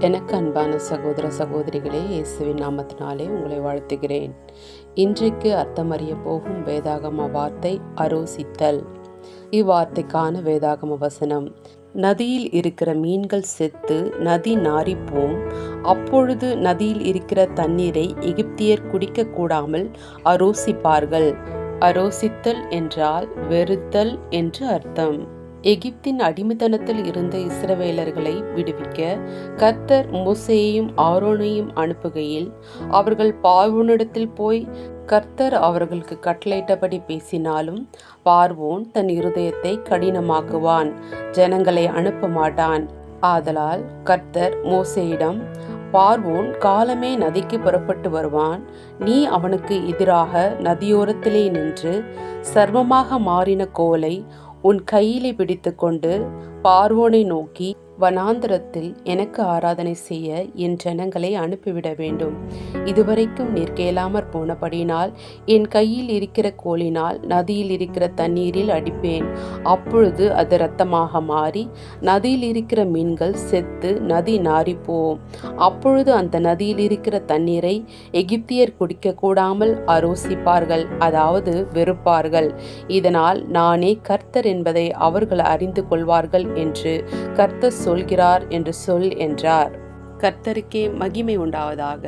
எனக்கு அன்பான சகோதர சகோதரிகளே இயேசுவின் நாமத்தினாலே உங்களை வாழ்த்துகிறேன். இன்றைக்கு அர்த்தமறிய போகும் வேதாகம வார்த்தை அரோசித்தல். இவ்வார்த்தைக்கான வேதாகம வசனம் நதியில் இருக்கிற மீன்கள் செத்து நதி நாரிப்போம் அப்பொழுது நதியில் இருக்கிற தண்ணீரை எகிப்தியர் குடிக்க கூடாமல் அரோசிப்பார்கள். அரோசித்தல் என்றால் வெறுத்தல் என்று அர்த்தம். எகிப்தின் அடிமைத்தனத்தில் இருந்த இஸ்ரவேலர்களை விடுவிக்க கர்த்தர் மோசேயையும் ஆரோனையும் அனுப்புகையில் அவர்கள் பார்வோனிடத்தில் போய் கர்த்தர் அவர்களுக்கு கட்டளையிட்டபடி பேசினாலும் பார்வோன் தன் இருதயத்தை கடினமாக்குவான் ஜனங்களை அனுப்ப மாட்டான். ஆதலால் கர்த்தர் மோசேயிடம் பார்வோன் காலமே நதிக்கு புறப்பட்டு வருவான் நீ அவனுக்கு எதிராக நதியோரத்திலே நின்று சர்வமாக மாறின கோலை உன் கையிலே பிடித்துக்கொண்டு பார்வோனை நோக்கி வனாந்திரத்தில் எனக்கு ஆராதனை செய்ய என் ஜனங்களை அனுப்பிவிட வேண்டும். இதுவரைக்கும் நீர் கேளாமற் போனபடினால் என் கையில் இருக்கிற கோலினால் நதியில் இருக்கிற தண்ணீரில் அடிப்பேன். அப்பொழுது அது இரத்தமாக மாறி நதியில் இருக்கிற மீன்கள் செத்து நதி நாரிப்போம் அப்பொழுது அந்த நதியில் இருக்கிற தண்ணீரை எகிப்தியர் குடிக்க கூடாமல் அரோசிப்பார்கள் அதாவது வெறுப்பார்கள். இதனால் நானே கர்த்தர் என்பதை அவர்கள் அறிந்து கொள்வார்கள் என்று கர்த்தர் சொல்கிறார் என்று சொல் என்றார். கர்த்தருக்கே மகிமை உண்டாவதாக.